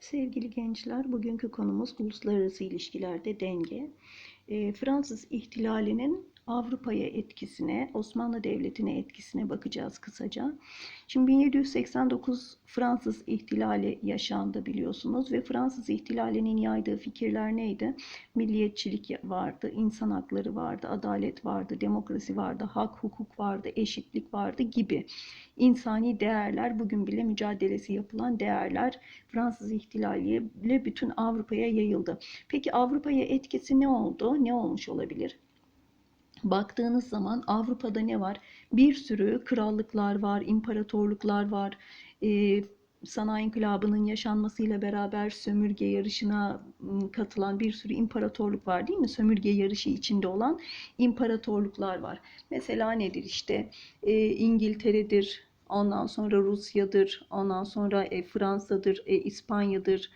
Sevgili gençler, bugünkü konumuz uluslararası ilişkilerde denge. E, Fransız ihtilalinin Avrupa'ya etkisine, Osmanlı Devleti'ne etkisine bakacağız kısaca. Şimdi 1789 Fransız ihtilali yaşandı biliyorsunuz ve Fransız ihtilalinin yaydığı fikirler neydi? Milliyetçilik vardı, insan hakları vardı, adalet vardı, demokrasi vardı, hak, hukuk vardı, eşitlik vardı gibi insani değerler, bugün bile mücadelesi yapılan değerler Fransız ihtilaliyle bütün Avrupa'ya yayıldı. Peki Avrupa'ya etkisi ne oldu? Ne olmuş olabilir? Baktığınız zaman Avrupa'da ne var? Bir sürü krallıklar var, imparatorluklar var. Ee, sanayi inkılabının yaşanmasıyla beraber sömürge yarışına katılan bir sürü imparatorluk var değil mi? Sömürge yarışı içinde olan imparatorluklar var. Mesela nedir işte e, İngiltere'dir, ondan sonra Rusya'dır, ondan sonra e, Fransa'dır, e, İspanya'dır,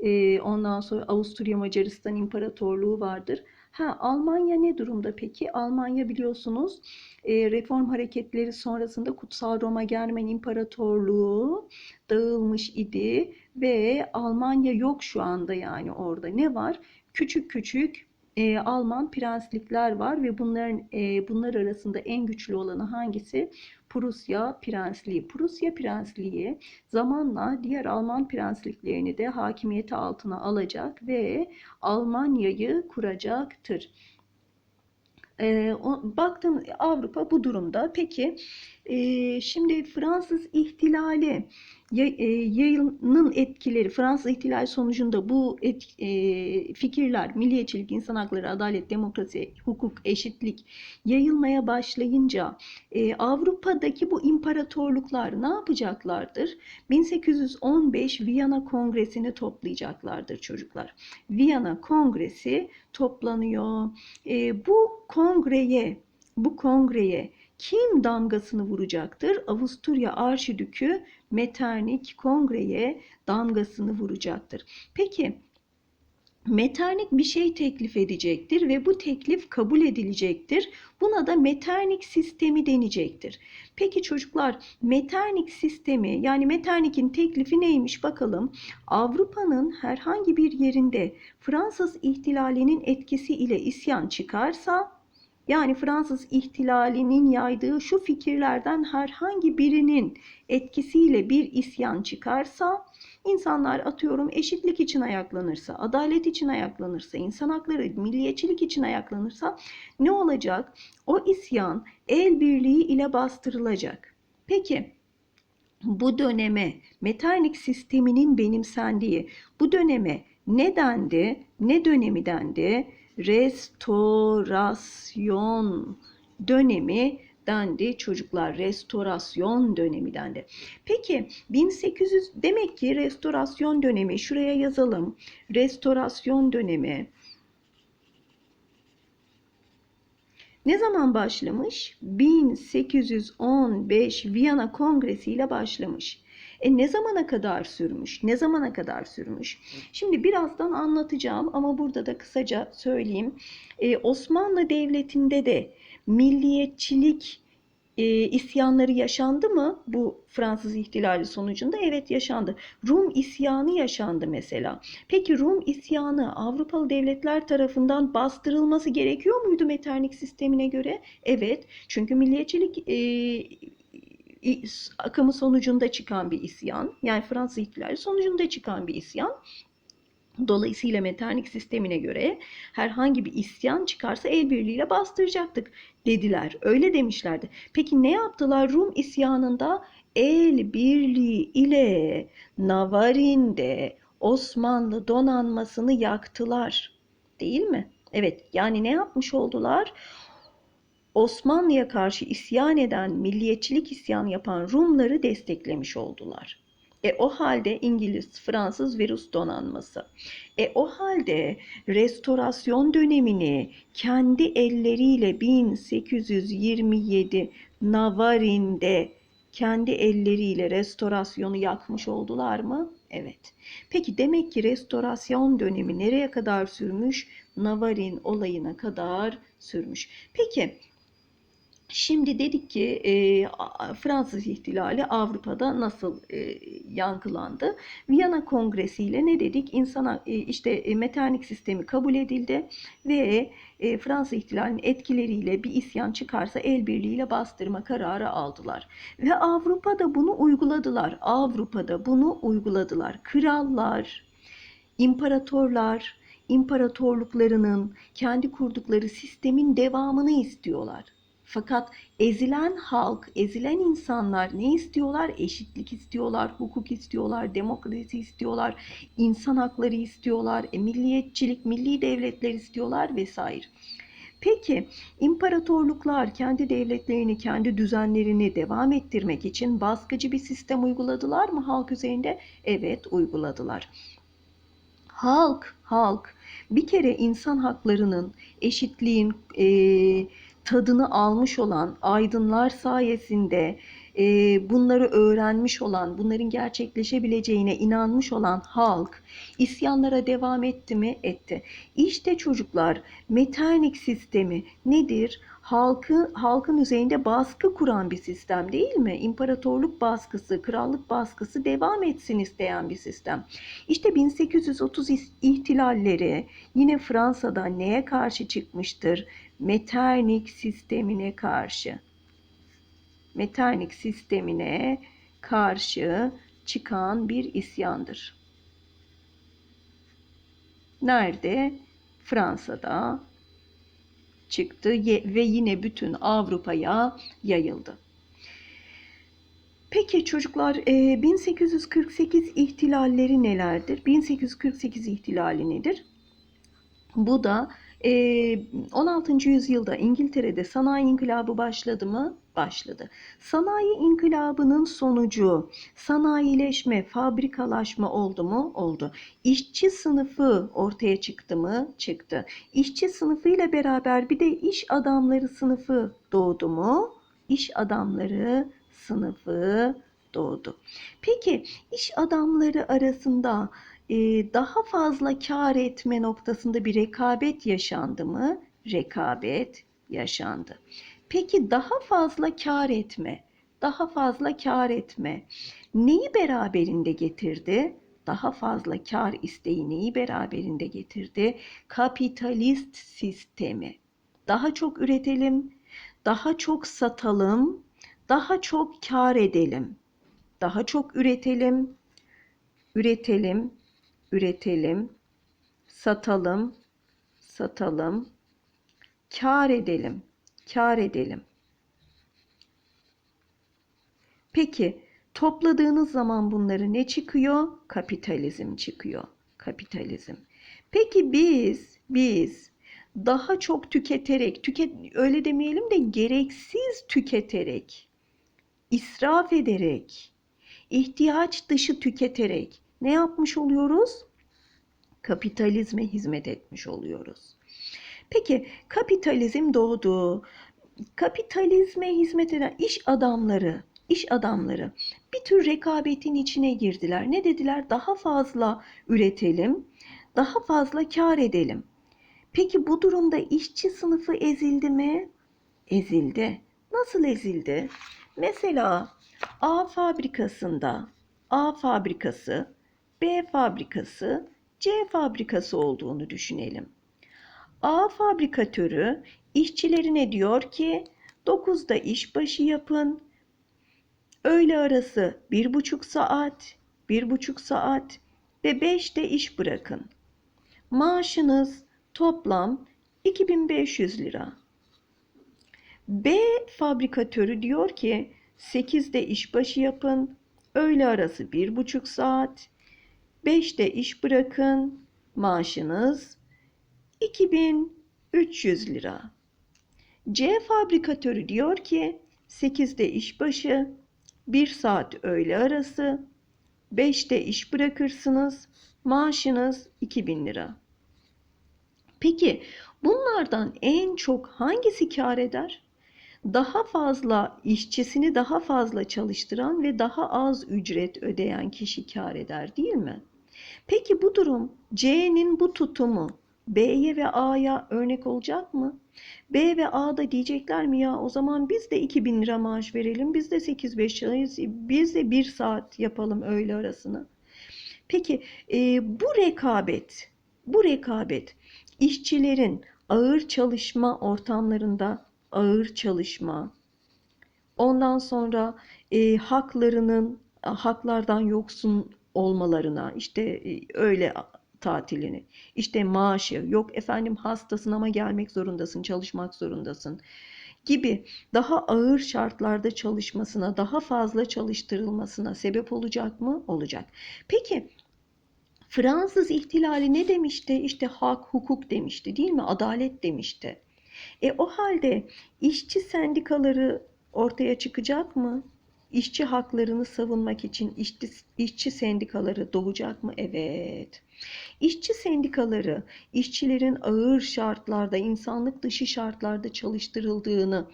e, ondan sonra Avusturya Macaristan İmparatorluğu vardır. Ha, Almanya ne durumda peki? Almanya biliyorsunuz e, reform hareketleri sonrasında Kutsal Roma Germen İmparatorluğu dağılmış idi ve Almanya yok şu anda yani orada. Ne var? Küçük küçük e, Alman prenslikler var ve bunların e, bunlar arasında en güçlü olanı hangisi? Prusya Prensliği. Prusya Prensliği zamanla diğer Alman prensliklerini de hakimiyeti altına alacak ve Almanya'yı kuracaktır. E, o, baktım Avrupa bu durumda. Peki e, şimdi Fransız ihtilali yayının etkileri, Fransız ihtilali sonucunda bu et, e, fikirler, milliyetçilik, insan hakları, adalet, demokrasi, hukuk, eşitlik yayılmaya başlayınca e, Avrupa'daki bu imparatorluklar ne yapacaklardır? 1815 Viyana Kongresi'ni toplayacaklardır çocuklar. Viyana Kongresi toplanıyor. E, bu kongreye, bu kongreye kim damgasını vuracaktır? Avusturya Arşidükü Metternich kongreye damgasını vuracaktır. Peki Metternich bir şey teklif edecektir ve bu teklif kabul edilecektir. Buna da Metternich sistemi denecektir. Peki çocuklar Metternich sistemi yani Metternich'in teklifi neymiş bakalım. Avrupa'nın herhangi bir yerinde Fransız ihtilalinin etkisi ile isyan çıkarsa yani Fransız ihtilalinin yaydığı şu fikirlerden herhangi birinin etkisiyle bir isyan çıkarsa, insanlar atıyorum eşitlik için ayaklanırsa, adalet için ayaklanırsa, insan hakları, milliyetçilik için ayaklanırsa ne olacak? O isyan el birliği ile bastırılacak. Peki bu döneme Metternich sisteminin benimsendiği bu döneme ne dendi? Ne dönemi dendi? Restorasyon dönemi dendi çocuklar restorasyon dönemi dendi. Peki 1800 demek ki restorasyon dönemi şuraya yazalım. Restorasyon dönemi ne zaman başlamış? 1815 Viyana Kongresi ile başlamış. E ne zamana kadar sürmüş? Ne zamana kadar sürmüş? Şimdi birazdan anlatacağım ama burada da kısaca söyleyeyim. E, Osmanlı Devleti'nde de milliyetçilik e, isyanları yaşandı mı bu Fransız ihtilali sonucunda? Evet yaşandı. Rum isyanı yaşandı mesela. Peki Rum isyanı Avrupalı devletler tarafından bastırılması gerekiyor muydu Metternich sistemine göre? Evet. Çünkü milliyetçilik e, akımı sonucunda çıkan bir isyan. Yani Fransız ihtilali sonucunda çıkan bir isyan. Dolayısıyla Metternich sistemine göre herhangi bir isyan çıkarsa el birliğiyle bastıracaktık dediler. Öyle demişlerdi. Peki ne yaptılar? Rum isyanında el birliği ile Navarin'de Osmanlı donanmasını yaktılar. Değil mi? Evet yani ne yapmış oldular? Osmanlı'ya karşı isyan eden, milliyetçilik isyanı yapan Rumları desteklemiş oldular. E o halde İngiliz, Fransız ve Rus donanması. E o halde restorasyon dönemini kendi elleriyle 1827 Navarin'de kendi elleriyle restorasyonu yakmış oldular mı? Evet. Peki demek ki restorasyon dönemi nereye kadar sürmüş? Navarin olayına kadar sürmüş. Peki Şimdi dedik ki e, Fransız ihtilali Avrupa'da nasıl e, yankılandı? Viyana Kongresi ile ne dedik? İnsana e, işte e, Metternich sistemi kabul edildi ve e, Fransız ihtilalinin etkileriyle bir isyan çıkarsa el birliğiyle bastırma kararı aldılar. Ve Avrupa'da bunu uyguladılar. Avrupa'da bunu uyguladılar. Krallar, imparatorlar, imparatorluklarının kendi kurdukları sistemin devamını istiyorlar. Fakat ezilen halk, ezilen insanlar ne istiyorlar? Eşitlik istiyorlar, hukuk istiyorlar, demokrasi istiyorlar, insan hakları istiyorlar, e, milliyetçilik, milli devletler istiyorlar vesaire. Peki imparatorluklar kendi devletlerini, kendi düzenlerini devam ettirmek için baskıcı bir sistem uyguladılar mı halk üzerinde? Evet, uyguladılar. Halk, halk bir kere insan haklarının, eşitliğin e, tadını almış olan aydınlar sayesinde e, bunları öğrenmiş olan, bunların gerçekleşebileceğine inanmış olan halk isyanlara devam etti mi? Etti. İşte çocuklar Metternich sistemi nedir? Halkı, halkın üzerinde baskı kuran bir sistem değil mi? İmparatorluk baskısı, krallık baskısı devam etsin isteyen bir sistem. İşte 1830 is- ihtilalleri yine Fransa'da neye karşı çıkmıştır? Metternich sistemine karşı. Metternich sistemine karşı çıkan bir isyandır. Nerede? Fransa'da çıktı ve yine bütün Avrupa'ya yayıldı. Peki çocuklar e, 1848 ihtilalleri nelerdir? 1848 ihtilali nedir? Bu da e, 16. yüzyılda İngiltere'de sanayi inkılabı başladı mı? Başladı. Sanayi inkılabının sonucu sanayileşme, fabrikalaşma oldu mu? Oldu. İşçi sınıfı ortaya çıktı mı? Çıktı. İşçi sınıfıyla beraber bir de iş adamları sınıfı doğdu mu? İş adamları sınıfı doğdu. Peki iş adamları arasında daha fazla kar etme noktasında bir rekabet yaşandı mı? Rekabet yaşandı. Peki daha fazla kar etme, daha fazla kar etme neyi beraberinde getirdi? Daha fazla kar isteği neyi beraberinde getirdi? Kapitalist sistemi. Daha çok üretelim, daha çok satalım, daha çok kar edelim. Daha çok üretelim, üretelim, üretelim, satalım, satalım, kar edelim, kar edelim. Peki topladığınız zaman bunları ne çıkıyor? Kapitalizm çıkıyor. Kapitalizm. Peki biz biz daha çok tüketerek, tüket öyle demeyelim de gereksiz tüketerek, israf ederek, ihtiyaç dışı tüketerek ne yapmış oluyoruz? Kapitalizme hizmet etmiş oluyoruz. Peki kapitalizm doğdu. Kapitalizme hizmet eden iş adamları, iş adamları bir tür rekabetin içine girdiler. Ne dediler? Daha fazla üretelim, daha fazla kar edelim. Peki bu durumda işçi sınıfı ezildi mi? Ezildi. Nasıl ezildi? Mesela A fabrikasında A fabrikası, B fabrikası, C fabrikası olduğunu düşünelim. A fabrikatörü işçilerine diyor ki 9'da iş başı yapın. Öğle arası bir buçuk saat, bir buçuk saat ve 5'te iş bırakın. Maaşınız toplam 2500 lira. B fabrikatörü diyor ki 8'de işbaşı yapın, öğle arası bir buçuk saat, 5'te iş bırakın, maaşınız 2300 lira. C fabrikatörü diyor ki 8'de işbaşı, 1 saat öğle arası, 5'te iş bırakırsınız, maaşınız 2000 lira. Peki bunlardan en çok hangisi kar eder? Daha fazla işçisini daha fazla çalıştıran ve daha az ücret ödeyen kişi kar eder değil mi? Peki bu durum C'nin bu tutumu B'ye ve A'ya örnek olacak mı? B ve A'da diyecekler mi ya o zaman biz de 2000 lira maaş verelim, biz de 8-5 çalışırız, biz de 1 saat yapalım öğle arasını. Peki e, bu rekabet, bu rekabet işçilerin ağır çalışma ortamlarında ağır çalışma, ondan sonra e, haklarının haklardan yoksun olmalarına, işte e, öyle tatilini, işte maaşı, yok efendim hastasın ama gelmek zorundasın, çalışmak zorundasın gibi daha ağır şartlarda çalışmasına, daha fazla çalıştırılmasına sebep olacak mı? Olacak. Peki Fransız ihtilali ne demişti? İşte hak, hukuk demişti değil mi? Adalet demişti. E o halde işçi sendikaları ortaya çıkacak mı? İşçi haklarını savunmak için işçi, işçi sendikaları doğacak mı? Evet. İşçi sendikaları işçilerin ağır şartlarda, insanlık dışı şartlarda çalıştırıldığını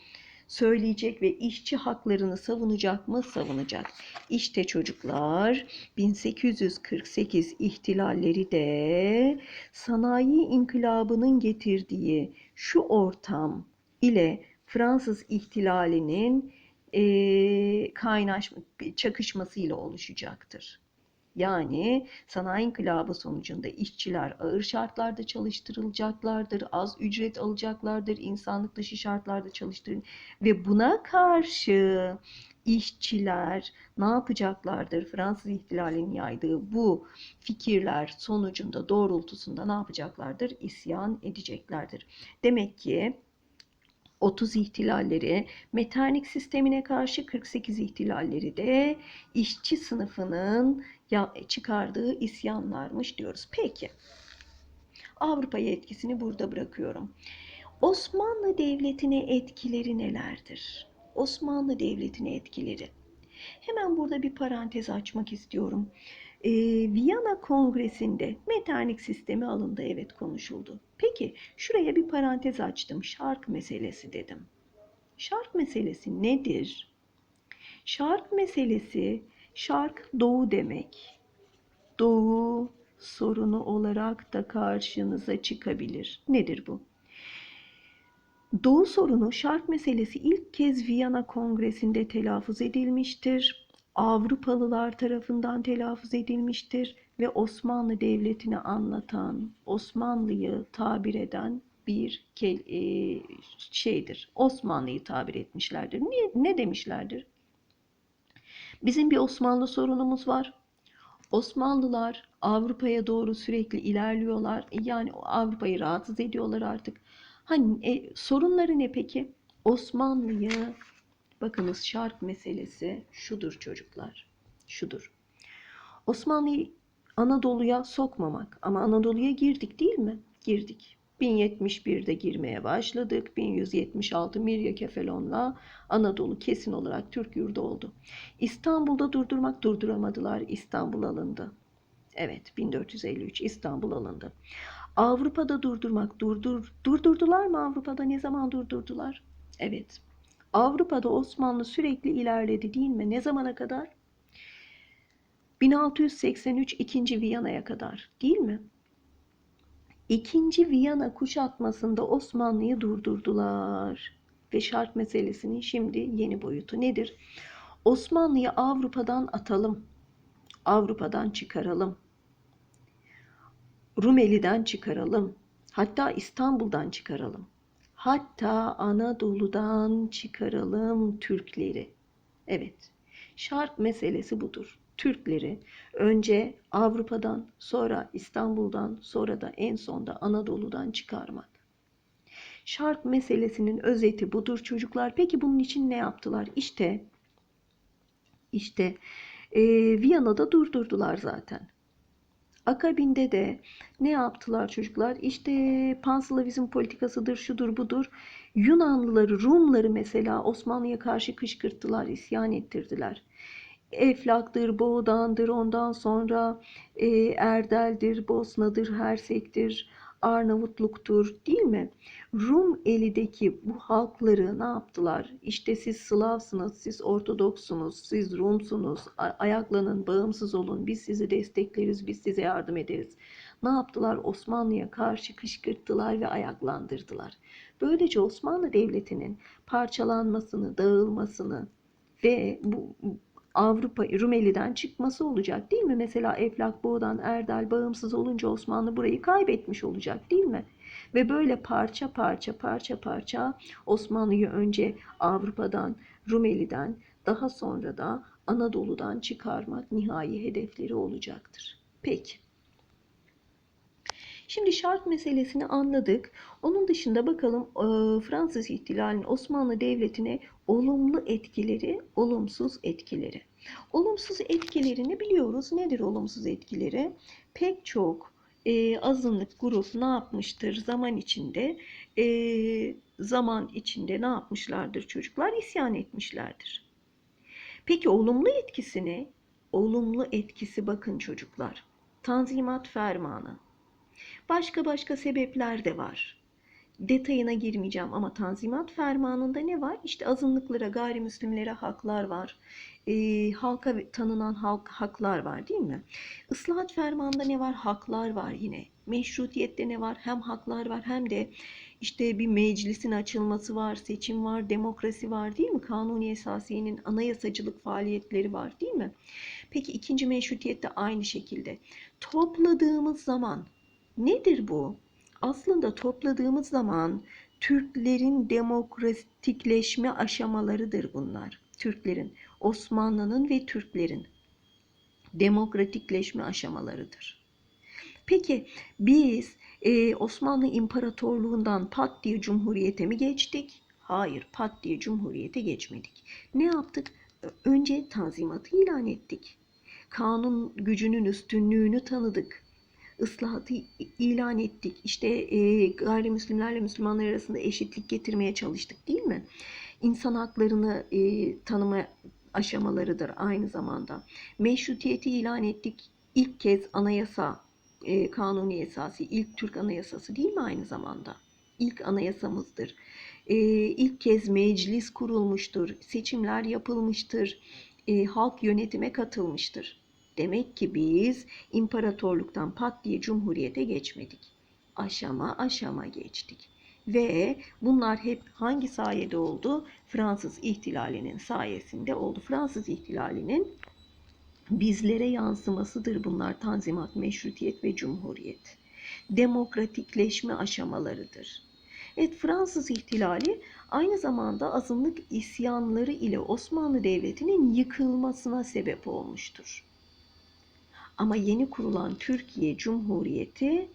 söyleyecek ve işçi haklarını savunacak mı? Savunacak. İşte çocuklar 1848 ihtilalleri de sanayi inkılabının getirdiği şu ortam ile Fransız ihtilalinin e, kaynaşma, çakışmasıyla oluşacaktır. Yani sanayi inkılabı sonucunda işçiler ağır şartlarda çalıştırılacaklardır, az ücret alacaklardır, insanlık dışı şartlarda çalıştırın ve buna karşı işçiler ne yapacaklardır? Fransız ihtilalinin yaydığı bu fikirler sonucunda doğrultusunda ne yapacaklardır? İsyan edeceklerdir. Demek ki 30 ihtilalleri, Meternik sistemine karşı 48 ihtilalleri de işçi sınıfının çıkardığı isyanlarmış diyoruz. Peki, Avrupa'ya etkisini burada bırakıyorum. Osmanlı Devleti'ne etkileri nelerdir? Osmanlı Devleti'ne etkileri. Hemen burada bir parantez açmak istiyorum. Ee, Viyana Kongresi'nde Meternik sistemi alındı, evet konuşuldu. Peki şuraya bir parantez açtım. Şark meselesi dedim. Şark meselesi nedir? Şark meselesi, şark doğu demek. Doğu sorunu olarak da karşınıza çıkabilir. Nedir bu? Doğu sorunu, şark meselesi ilk kez Viyana Kongresi'nde telaffuz edilmiştir. Avrupalılar tarafından telaffuz edilmiştir ve Osmanlı Devleti'ni anlatan, Osmanlı'yı tabir eden bir e, şeydir. Osmanlı'yı tabir etmişlerdir. Ne, ne demişlerdir? Bizim bir Osmanlı sorunumuz var. Osmanlılar Avrupa'ya doğru sürekli ilerliyorlar. Yani Avrupa'yı rahatsız ediyorlar artık. Hani e, sorunları ne peki? Osmanlı'yı bakınız şark meselesi şudur çocuklar. Şudur. Osmanlı'yı Anadolu'ya sokmamak. Ama Anadolu'ya girdik değil mi? Girdik. 1071'de girmeye başladık. 1176 Mirya Kefelon'la Anadolu kesin olarak Türk yurdu oldu. İstanbul'da durdurmak durduramadılar. İstanbul alındı. Evet 1453 İstanbul alındı. Avrupa'da durdurmak durdur durdurdular mı Avrupa'da ne zaman durdurdular? Evet. Avrupa'da Osmanlı sürekli ilerledi değil mi? Ne zamana kadar? 1683 2. Viyana'ya kadar değil mi? İkinci Viyana kuşatmasında Osmanlı'yı durdurdular. Ve şark meselesinin şimdi yeni boyutu nedir? Osmanlı'yı Avrupa'dan atalım. Avrupa'dan çıkaralım. Rumeli'den çıkaralım. Hatta İstanbul'dan çıkaralım. Hatta Anadolu'dan çıkaralım Türkleri. Evet, şark meselesi budur. Türkleri önce Avrupa'dan, sonra İstanbul'dan, sonra da en sonda Anadolu'dan çıkarmak. Şark meselesinin özeti budur çocuklar. Peki bunun için ne yaptılar? İşte işte e, Viyana'da durdurdular zaten. Akabinde de ne yaptılar çocuklar? İşte panslavizm politikasıdır, şudur budur. Yunanlıları, Rumları mesela Osmanlı'ya karşı kışkırttılar, isyan ettirdiler. Eflak'tır, Boğdan'dır, ondan sonra e, Erdel'dir, Bosna'dır, Hersek'tir, Arnavutluk'tur değil mi? Rum elideki bu halkları ne yaptılar? İşte siz Slavsınız, siz Ortodoksunuz, siz Rumsunuz, ayaklanın, bağımsız olun, biz sizi destekleriz, biz size yardım ederiz. Ne yaptılar? Osmanlı'ya karşı kışkırttılar ve ayaklandırdılar. Böylece Osmanlı Devleti'nin parçalanmasını, dağılmasını ve bu Avrupa Rumeli'den çıkması olacak değil mi? Mesela Eflak Boğdan Erdal bağımsız olunca Osmanlı burayı kaybetmiş olacak değil mi? Ve böyle parça parça parça parça Osmanlı'yı önce Avrupa'dan, Rumeli'den daha sonra da Anadolu'dan çıkarmak nihai hedefleri olacaktır. Peki. Şimdi şart meselesini anladık. Onun dışında bakalım e, Fransız ihtilalinin Osmanlı Devleti'ne olumlu etkileri, olumsuz etkileri. Olumsuz etkilerini biliyoruz. Nedir olumsuz etkileri? Pek çok e, azınlık grup ne yapmıştır zaman içinde? E, zaman içinde ne yapmışlardır çocuklar? İsyan etmişlerdir. Peki olumlu etkisi ne? Olumlu etkisi bakın çocuklar. Tanzimat Fermanı. Başka başka sebepler de var. Detayına girmeyeceğim ama Tanzimat Fermanı'nda ne var? İşte azınlıklara, gayrimüslimlere haklar var. E, halka tanınan halk haklar var değil mi? Islahat Fermanı'nda ne var? Haklar var yine. Meşrutiyette ne var? Hem haklar var hem de işte bir meclisin açılması var, seçim var, demokrasi var değil mi? Kanuni Esasiye'nin anayasacılık faaliyetleri var değil mi? Peki ikinci meşrutiyette aynı şekilde. Topladığımız zaman nedir bu? Aslında topladığımız zaman Türklerin demokratikleşme aşamalarıdır bunlar. Türklerin, Osmanlı'nın ve Türklerin demokratikleşme aşamalarıdır. Peki biz e, Osmanlı İmparatorluğundan pat diye Cumhuriyete mi geçtik? Hayır, pat diye Cumhuriyete geçmedik. Ne yaptık? Önce tanzimatı ilan ettik. Kanun gücünün üstünlüğünü tanıdık. Islahatı ilan ettik. İşte e, gayrimüslimlerle Müslümanlar arasında eşitlik getirmeye çalıştık değil mi? İnsan haklarını e, tanıma aşamalarıdır aynı zamanda. Meşrutiyeti ilan ettik. İlk kez anayasa e, kanuni esası, ilk Türk anayasası değil mi aynı zamanda? İlk anayasamızdır. E, ilk kez meclis kurulmuştur, seçimler yapılmıştır, e, halk yönetime katılmıştır. Demek ki biz imparatorluktan pat diye cumhuriyete geçmedik. Aşama aşama geçtik. Ve bunlar hep hangi sayede oldu? Fransız ihtilalinin sayesinde oldu. Fransız ihtilalinin bizlere yansımasıdır bunlar tanzimat, meşrutiyet ve cumhuriyet. Demokratikleşme aşamalarıdır. Evet Fransız ihtilali aynı zamanda azınlık isyanları ile Osmanlı Devleti'nin yıkılmasına sebep olmuştur. Ama yeni kurulan Türkiye Cumhuriyeti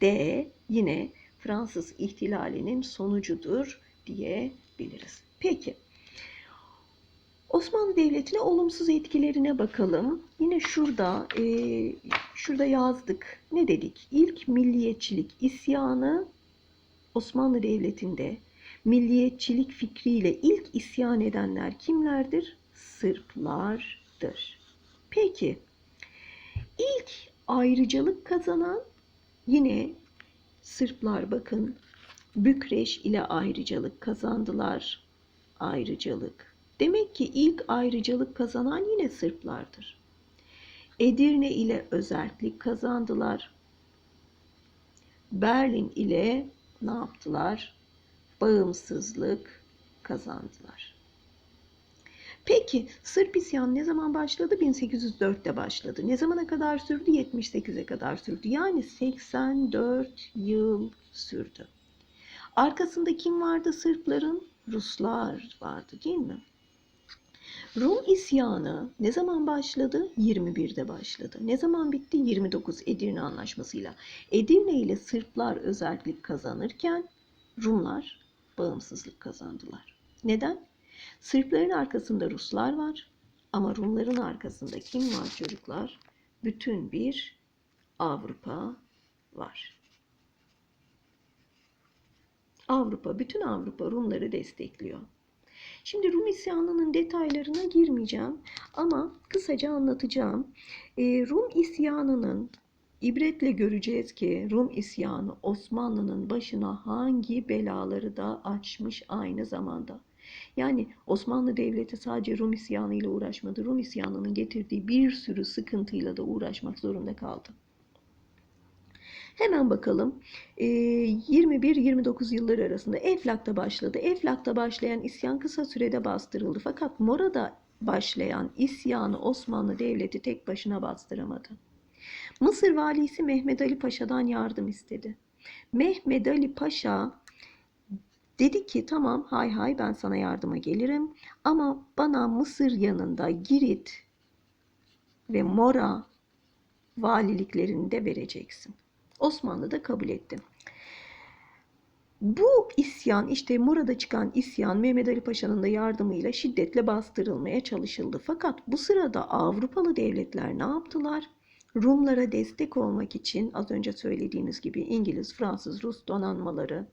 de yine Fransız ihtilalinin sonucudur diyebiliriz. Peki. Osmanlı Devleti'ne olumsuz etkilerine bakalım. Yine şurada e, şurada yazdık. Ne dedik? İlk milliyetçilik isyanı Osmanlı Devleti'nde milliyetçilik fikriyle ilk isyan edenler kimlerdir? Sırplardır. Peki ilk ayrıcalık kazanan yine Sırplar bakın Bükreş ile ayrıcalık kazandılar. Ayrıcalık. Demek ki ilk ayrıcalık kazanan yine Sırplardır. Edirne ile özerklik kazandılar. Berlin ile ne yaptılar? Bağımsızlık kazandılar. Peki Sırp isyanı ne zaman başladı? 1804'te başladı. Ne zamana kadar sürdü? 78'e kadar sürdü. Yani 84 yıl sürdü. Arkasında kim vardı Sırpların? Ruslar vardı değil mi? Rum isyanı ne zaman başladı? 21'de başladı. Ne zaman bitti? 29 Edirne Anlaşması'yla. Edirne ile Sırplar özellik kazanırken Rumlar bağımsızlık kazandılar. Neden? Sırpların arkasında Ruslar var ama Rumların arkasında kim var çocuklar? Bütün bir Avrupa var. Avrupa, bütün Avrupa Rumları destekliyor. Şimdi Rum isyanının detaylarına girmeyeceğim ama kısaca anlatacağım. Ee, Rum isyanının İbretle göreceğiz ki Rum isyanı Osmanlı'nın başına hangi belaları da açmış aynı zamanda. Yani Osmanlı Devleti sadece Rum isyanı ile uğraşmadı. Rum isyanının getirdiği bir sürü sıkıntıyla da uğraşmak zorunda kaldı. Hemen bakalım. Ee, 21-29 yılları arasında Eflak'ta başladı. Eflak'ta başlayan isyan kısa sürede bastırıldı. Fakat Mora'da başlayan isyanı Osmanlı Devleti tek başına bastıramadı. Mısır valisi Mehmet Ali Paşa'dan yardım istedi. Mehmet Ali Paşa dedi ki tamam hay hay ben sana yardıma gelirim ama bana Mısır yanında Girit ve Mora valiliklerini de vereceksin. Osmanlı da kabul etti. Bu isyan işte Mora'da çıkan isyan Mehmet Ali Paşa'nın da yardımıyla şiddetle bastırılmaya çalışıldı. Fakat bu sırada Avrupalı devletler ne yaptılar? Rumlara destek olmak için az önce söylediğimiz gibi İngiliz, Fransız, Rus donanmaları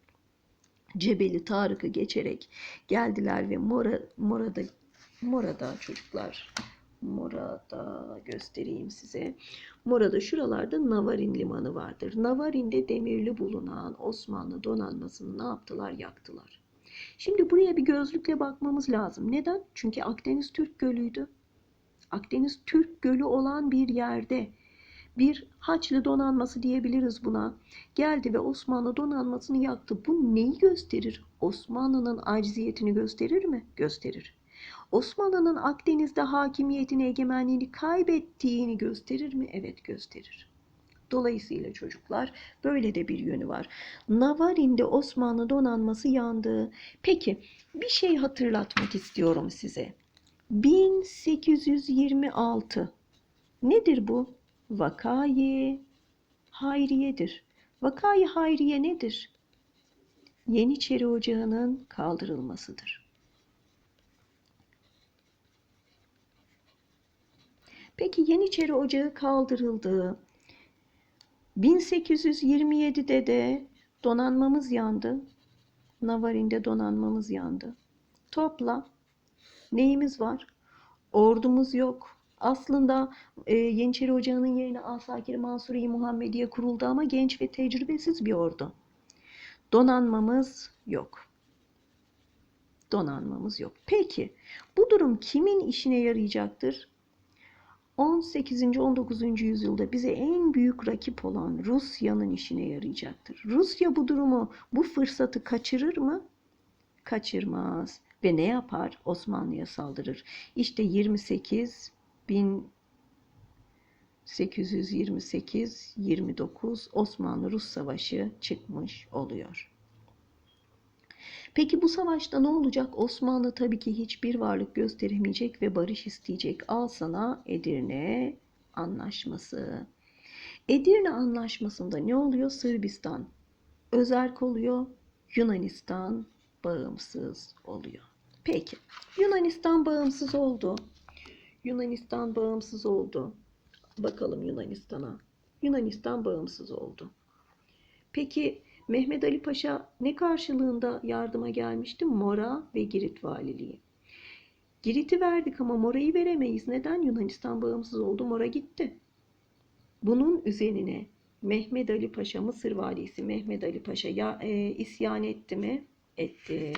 Cebeli Tarık'ı geçerek geldiler ve Mora, Mora'da Mora'da çocuklar Mora'da göstereyim size. Mora'da şuralarda Navarin limanı vardır. Navarin'de demirli bulunan Osmanlı donanmasını ne yaptılar? Yaktılar. Şimdi buraya bir gözlükle bakmamız lazım. Neden? Çünkü Akdeniz Türk Gölü'ydü. Akdeniz Türk Gölü olan bir yerde bir Haçlı donanması diyebiliriz buna. Geldi ve Osmanlı donanmasını yaktı. Bu neyi gösterir? Osmanlı'nın acziyetini gösterir mi? Gösterir. Osmanlı'nın Akdeniz'de hakimiyetini, egemenliğini kaybettiğini gösterir mi? Evet gösterir. Dolayısıyla çocuklar böyle de bir yönü var. Navarin'de Osmanlı donanması yandı. Peki bir şey hatırlatmak istiyorum size. 1826 nedir bu? Vakayı Hayriye'dir. Vakayı Hayriye nedir? Yeniçeri Ocağı'nın kaldırılmasıdır. Peki Yeniçeri Ocağı kaldırıldı. 1827'de de donanmamız yandı. Navarin'de donanmamız yandı. Topla. Neyimiz var? Ordumuz yok. Aslında e, Yeniçeri Ocağı'nın yerine Asakir Mansuri Muhammediye kuruldu ama genç ve tecrübesiz bir ordu. Donanmamız yok. Donanmamız yok. Peki bu durum kimin işine yarayacaktır? 18. 19. yüzyılda bize en büyük rakip olan Rusya'nın işine yarayacaktır. Rusya bu durumu, bu fırsatı kaçırır mı? Kaçırmaz. Ve ne yapar? Osmanlı'ya saldırır. İşte 28 1828-29 Osmanlı-Rus Savaşı çıkmış oluyor. Peki bu savaşta ne olacak? Osmanlı tabii ki hiçbir varlık gösteremeyecek ve barış isteyecek. Al sana Edirne Anlaşması. Edirne Anlaşması'nda ne oluyor? Sırbistan özerk oluyor. Yunanistan bağımsız oluyor. Peki Yunanistan bağımsız oldu. Yunanistan bağımsız oldu. Bakalım Yunanistan'a. Yunanistan bağımsız oldu. Peki Mehmet Ali Paşa ne karşılığında yardıma gelmişti? Mora ve Girit valiliği. Girit'i verdik ama Mora'yı veremeyiz. Neden? Yunanistan bağımsız oldu. Mora gitti. Bunun üzerine Mehmet Ali Paşa, Mısır valisi Mehmet Ali Paşa ya, e, isyan etti mi? Etti.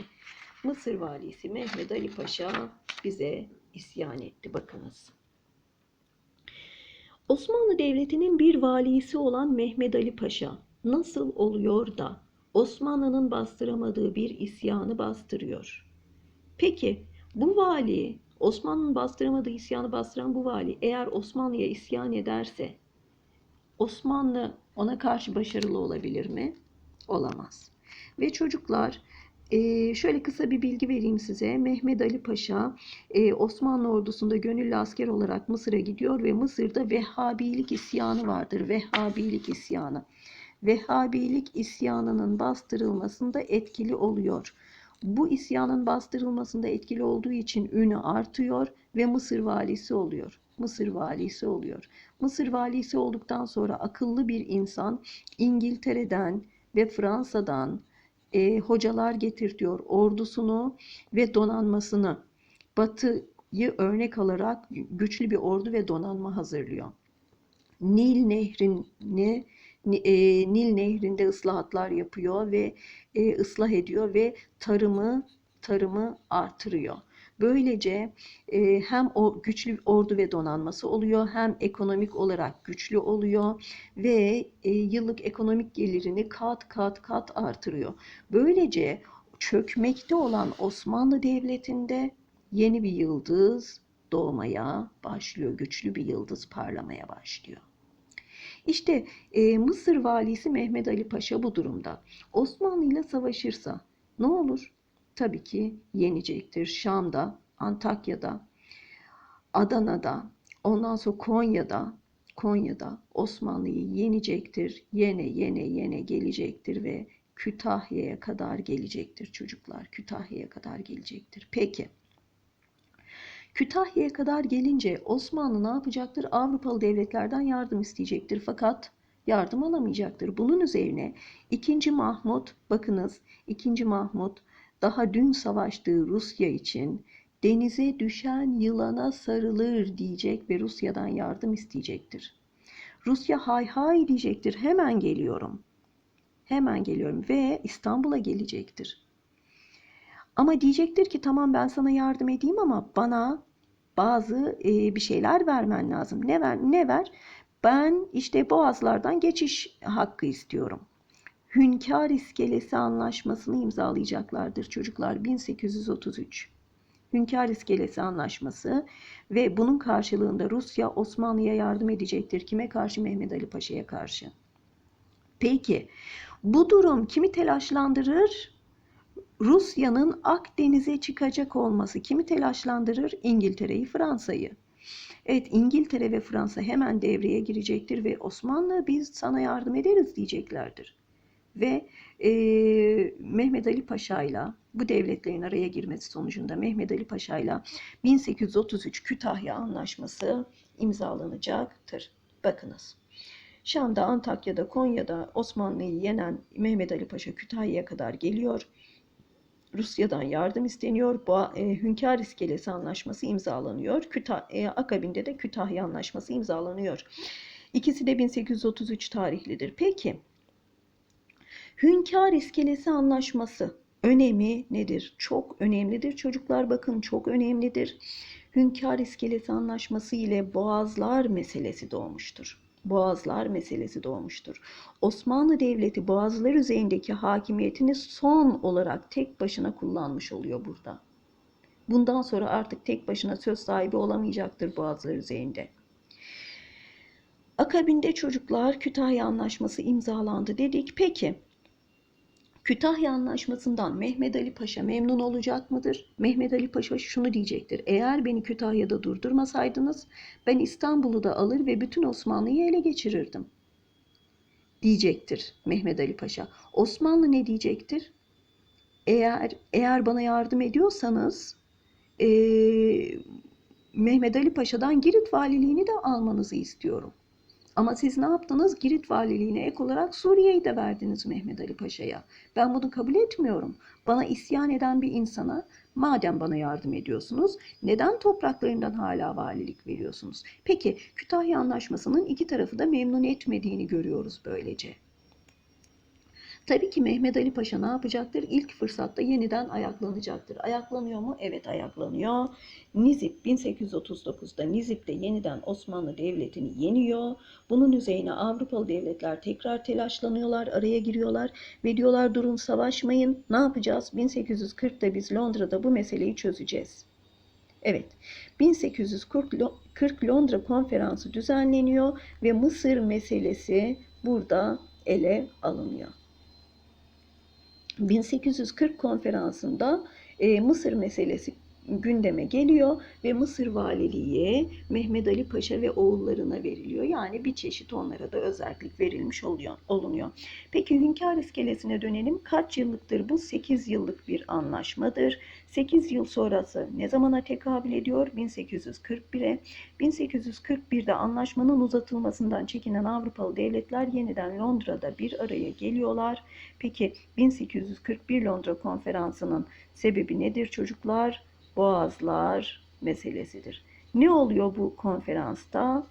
Mısır valisi Mehmet Ali Paşa bize isyan etti. Bakınız. Osmanlı Devleti'nin bir valisi olan Mehmet Ali Paşa nasıl oluyor da Osmanlı'nın bastıramadığı bir isyanı bastırıyor? Peki bu vali, Osmanlı'nın bastıramadığı isyanı bastıran bu vali eğer Osmanlı'ya isyan ederse Osmanlı ona karşı başarılı olabilir mi? Olamaz. Ve çocuklar ee, şöyle kısa bir bilgi vereyim size. Mehmet Ali Paşa e, Osmanlı ordusunda gönüllü asker olarak Mısır'a gidiyor ve Mısır'da Vehhabilik isyanı vardır. Vehhabilik isyanı. Vehhabilik isyanının bastırılmasında etkili oluyor. Bu isyanın bastırılmasında etkili olduğu için ünü artıyor ve Mısır valisi oluyor. Mısır valisi oluyor. Mısır valisi olduktan sonra akıllı bir insan İngiltere'den ve Fransa'dan e, hocalar getirtiyor ordusunu ve donanmasını. Batı'yı örnek alarak güçlü bir ordu ve donanma hazırlıyor. Nil Nehri'ni e, Nil Nehri'nde ıslahatlar yapıyor ve e, ıslah ediyor ve tarımı tarımı artırıyor. Böylece e, hem o güçlü ordu ve donanması oluyor hem ekonomik olarak güçlü oluyor ve e, yıllık ekonomik gelirini kat kat kat artırıyor. Böylece çökmekte olan Osmanlı Devleti'nde yeni bir yıldız doğmaya başlıyor. Güçlü bir yıldız parlamaya başlıyor. İşte e, Mısır valisi Mehmet Ali Paşa bu durumda. Osmanlı ile savaşırsa ne olur? Tabii ki yenecektir. Şam'da, Antakya'da, Adana'da, ondan sonra Konya'da, Konya'da Osmanlı'yı yenecektir. Yene yene yene gelecektir ve Kütahya'ya kadar gelecektir çocuklar. Kütahya'ya kadar gelecektir. Peki. Kütahya'ya kadar gelince Osmanlı ne yapacaktır? Avrupalı devletlerden yardım isteyecektir. Fakat yardım alamayacaktır. Bunun üzerine 2. Mahmut, bakınız 2. Mahmut daha dün savaştığı Rusya için denize düşen yılana sarılır diyecek ve Rusya'dan yardım isteyecektir. Rusya hay hay diyecektir. Hemen geliyorum. Hemen geliyorum ve İstanbul'a gelecektir. Ama diyecektir ki tamam ben sana yardım edeyim ama bana bazı e, bir şeyler vermen lazım. Ne ver? Ne ver? Ben işte boğazlardan geçiş hakkı istiyorum. Hünkar İskelesi Anlaşması'nı imzalayacaklardır çocuklar 1833. Hünkar İskelesi Anlaşması ve bunun karşılığında Rusya Osmanlı'ya yardım edecektir. Kime karşı? Mehmet Ali Paşa'ya karşı. Peki bu durum kimi telaşlandırır? Rusya'nın Akdeniz'e çıkacak olması kimi telaşlandırır? İngiltere'yi, Fransa'yı. Evet İngiltere ve Fransa hemen devreye girecektir ve Osmanlı biz sana yardım ederiz diyeceklerdir. Ve e, Mehmet Ali Paşa ile bu devletlerin araya girmesi sonucunda Mehmet Ali Paşa ile 1833 Kütahya Anlaşması imzalanacaktır. Bakınız. Şam'da, Antakya'da, Konya'da Osmanlı'yı yenen Mehmet Ali Paşa Kütahya'ya kadar geliyor. Rusya'dan yardım isteniyor. Bu e, Hünkar İskelesi Anlaşması imzalanıyor. Kütah e, akabinde de Kütahya Anlaşması imzalanıyor. İkisi de 1833 tarihlidir. Peki Hünkar İskelesi Anlaşması önemi nedir? Çok önemlidir çocuklar bakın çok önemlidir. Hünkar İskelesi Anlaşması ile Boğazlar meselesi doğmuştur. Boğazlar meselesi doğmuştur. Osmanlı Devleti Boğazlar üzerindeki hakimiyetini son olarak tek başına kullanmış oluyor burada. Bundan sonra artık tek başına söz sahibi olamayacaktır Boğazlar üzerinde. Akabinde çocuklar Kütahya Anlaşması imzalandı dedik. Peki Kütahya Anlaşması'ndan Mehmet Ali Paşa memnun olacak mıdır? Mehmet Ali Paşa şunu diyecektir. Eğer beni Kütahya'da durdurmasaydınız ben İstanbul'u da alır ve bütün Osmanlı'yı ele geçirirdim. Diyecektir Mehmet Ali Paşa. Osmanlı ne diyecektir? Eğer eğer bana yardım ediyorsanız e, Mehmet Ali Paşa'dan Girit valiliğini de almanızı istiyorum. Ama siz ne yaptınız? Girit valiliğine ek olarak Suriye'yi de verdiniz Mehmet Ali Paşa'ya. Ben bunu kabul etmiyorum. Bana isyan eden bir insana madem bana yardım ediyorsunuz neden topraklarından hala valilik veriyorsunuz? Peki Kütahya Anlaşması'nın iki tarafı da memnun etmediğini görüyoruz böylece. Tabii ki Mehmet Ali Paşa ne yapacaktır? İlk fırsatta yeniden ayaklanacaktır. Ayaklanıyor mu? Evet ayaklanıyor. Nizip 1839'da Nizip'te yeniden Osmanlı Devleti'ni yeniyor. Bunun üzerine Avrupalı devletler tekrar telaşlanıyorlar, araya giriyorlar ve diyorlar durun savaşmayın. Ne yapacağız? 1840'da biz Londra'da bu meseleyi çözeceğiz. Evet, 1840 Londra konferansı düzenleniyor ve Mısır meselesi burada ele alınıyor. 1840 konferansında e, Mısır meselesi gündeme geliyor ve Mısır valiliği Mehmet Ali Paşa ve oğullarına veriliyor. Yani bir çeşit onlara da özellik verilmiş oluyor, olunuyor. Peki Hünkar İskelesi'ne dönelim. Kaç yıllıktır bu? 8 yıllık bir anlaşmadır. 8 yıl sonrası ne zamana tekabül ediyor? 1841'e. 1841'de anlaşmanın uzatılmasından çekinen Avrupalı devletler yeniden Londra'da bir araya geliyorlar. Peki 1841 Londra konferansının sebebi nedir çocuklar? Boğazlar meselesidir. Ne oluyor bu konferansta?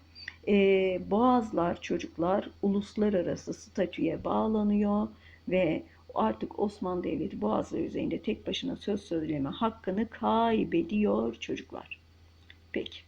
e, boğazlar çocuklar uluslararası statüye bağlanıyor ve artık Osmanlı Devleti boğazlar üzerinde tek başına söz söyleme hakkını kaybediyor çocuklar. Peki.